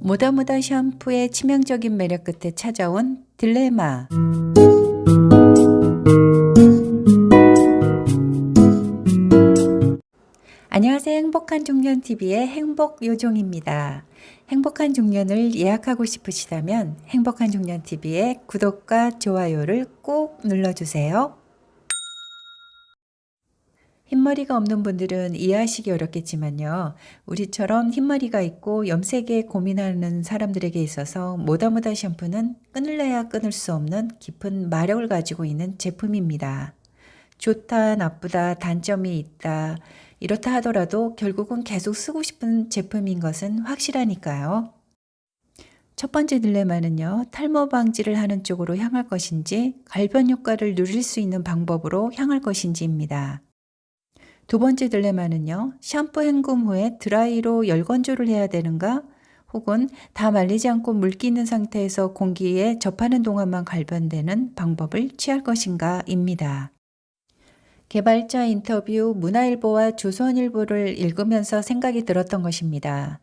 모다모다 샴푸의 치명적인 매력 끝에 찾아온 딜레마. 안녕하세요. 행복한 중년 TV의 행복 요정입니다. 행복한 중년을 예약하고 싶으시다면 행복한 중년 TV의 구독과 좋아요를 꼭 눌러주세요. 흰머리가 없는 분들은 이해하시기 어렵겠지만요. 우리처럼 흰머리가 있고 염색에 고민하는 사람들에게 있어서 모다모다 샴푸는 끊을래야 끊을 수 없는 깊은 마력을 가지고 있는 제품입니다. 좋다, 나쁘다, 단점이 있다. 이렇다 하더라도 결국은 계속 쓰고 싶은 제품인 것은 확실하니까요. 첫 번째 딜레마는요, 탈모 방지를 하는 쪽으로 향할 것인지, 갈변 효과를 누릴 수 있는 방법으로 향할 것인지입니다. 두 번째 딜레마는요, 샴푸 헹굼 후에 드라이로 열 건조를 해야 되는가? 혹은 다 말리지 않고 물기 있는 상태에서 공기에 접하는 동안만 갈변되는 방법을 취할 것인가?입니다. 개발자 인터뷰 문화일보와 조선일보를 읽으면서 생각이 들었던 것입니다.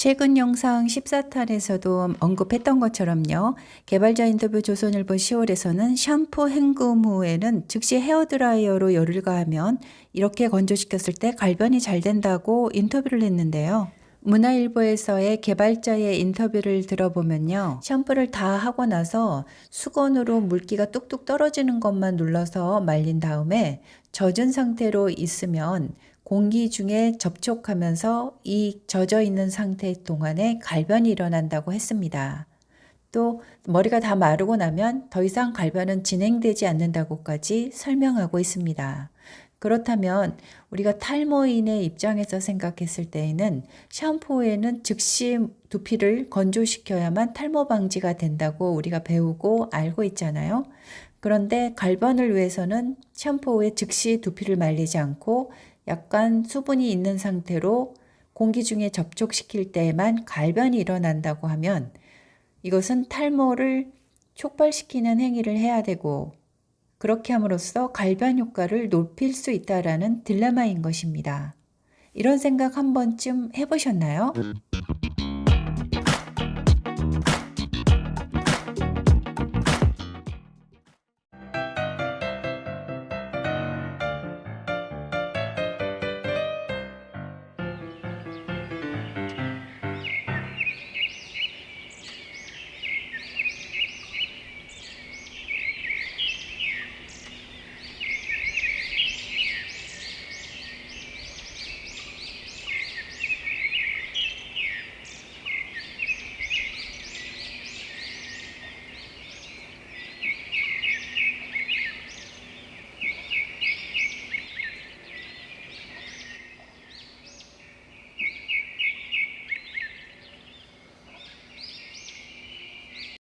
최근 영상 14탄에서도 언급했던 것처럼요. 개발자 인터뷰 조선일보 10월에서는 샴푸 헹굼 후에는 즉시 헤어드라이어로 열을 가하면 이렇게 건조시켰을 때 갈변이 잘 된다고 인터뷰를 했는데요. 문화일보에서의 개발자의 인터뷰를 들어보면요. 샴푸를 다 하고 나서 수건으로 물기가 뚝뚝 떨어지는 것만 눌러서 말린 다음에 젖은 상태로 있으면 공기 중에 접촉하면서 이 젖어 있는 상태 동안에 갈변이 일어난다고 했습니다. 또 머리가 다 마르고 나면 더 이상 갈변은 진행되지 않는다고까지 설명하고 있습니다. 그렇다면 우리가 탈모인의 입장에서 생각했을 때에는 샴푸에는 즉시 두피를 건조시켜야만 탈모 방지가 된다고 우리가 배우고 알고 있잖아요. 그런데 갈변을 위해서는 샴푸 후에 즉시 두피를 말리지 않고 약간 수분이 있는 상태로 공기 중에 접촉시킬 때에만 갈변이 일어난다고 하면 이것은 탈모를 촉발시키는 행위를 해야 되고 그렇게 함으로써 갈변 효과를 높일 수 있다라는 딜레마인 것입니다. 이런 생각 한 번쯤 해보셨나요?